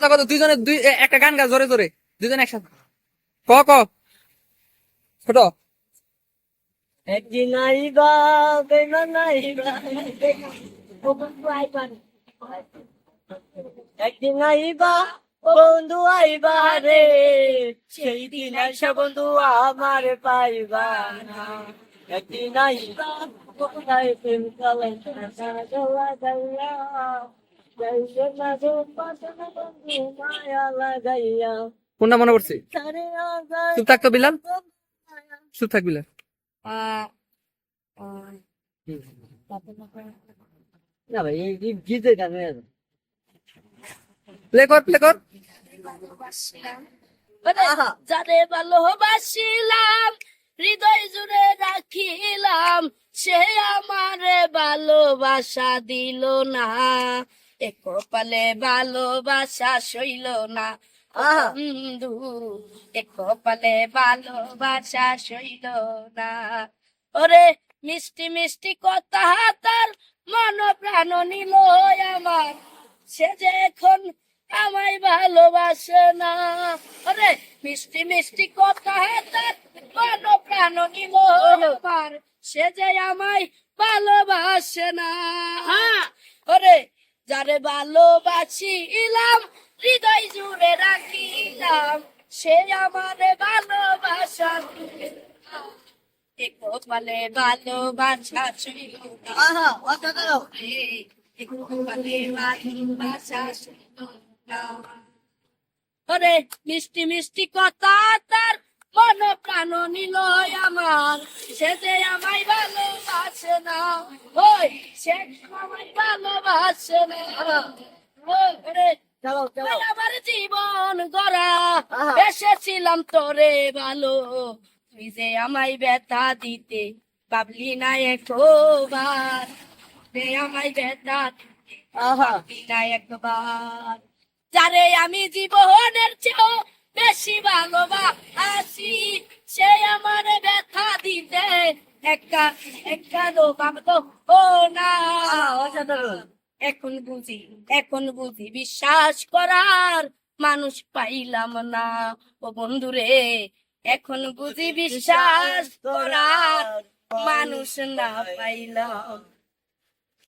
কথা কত? দুইজনে দুই একটা গান গা জোরে জোরে। দুইজনে একসাথে। ক ক? ছোট। একদিন আইবা বন্ধু আইবা রে। সেই দিন আসা বন্ধু আমার পাইবা একদিন আইবা কোথায় প্রেম কোনটা মনে পড়ছে? চুপ থাকতো বিলাল। চুপ থাক বিলাল। না ভাই এই গীতের গানে প্লে কর প্লে কর। যারে ভালোবাসিলাম হৃদয় জুড়ে রাখিলাম সে আমারে ভালোবাসা দিল না। এক কপালে ভালোবাসা সইল না। বন্ধু এক কপালে ভালোবাসা সইল না। ওরে মিষ্টি মিষ্টি কথা তার মন প্রাণ নিল আমার। সে যে এখন আমায় ভালোবাসে না। আরে মিষ্টি মিষ্টি কথা তার মন প্রাণ নিল আমার। সে যে আমায় ভালোবাসে না। ওরে যারে ভালোবাসি ইলাম হৃদয় জুড়ে রাখিলাম সে আমারে ভালোবাসা। কপালে ভালোবাসা ছিল ওরে মিষ্টি মিষ্টি কথা তার মন প্রাণ নিল আমার। সে যে আমায় ভালোবাসে না? ওই সে আমায় ভালোবাসে না। আমার জীবন গড়া। এসেছিলাম তোরে ভালো। তুই যে আমায় ব্যথা দিতে পাবলি না একবার। আমায় ব্যথা পাবলি না একবার। যারে আমি জীবনের চেয়েও বেশি ভালোবাসি একা একা দো বাবা তো ও না এখন বুঝি এখন বুঝি বিশ্বাস করার মানুষ পাইলাম না। ও বন্ধুরে এখন বুঝি বিশ্বাস করার মানুষ না। পাইলাম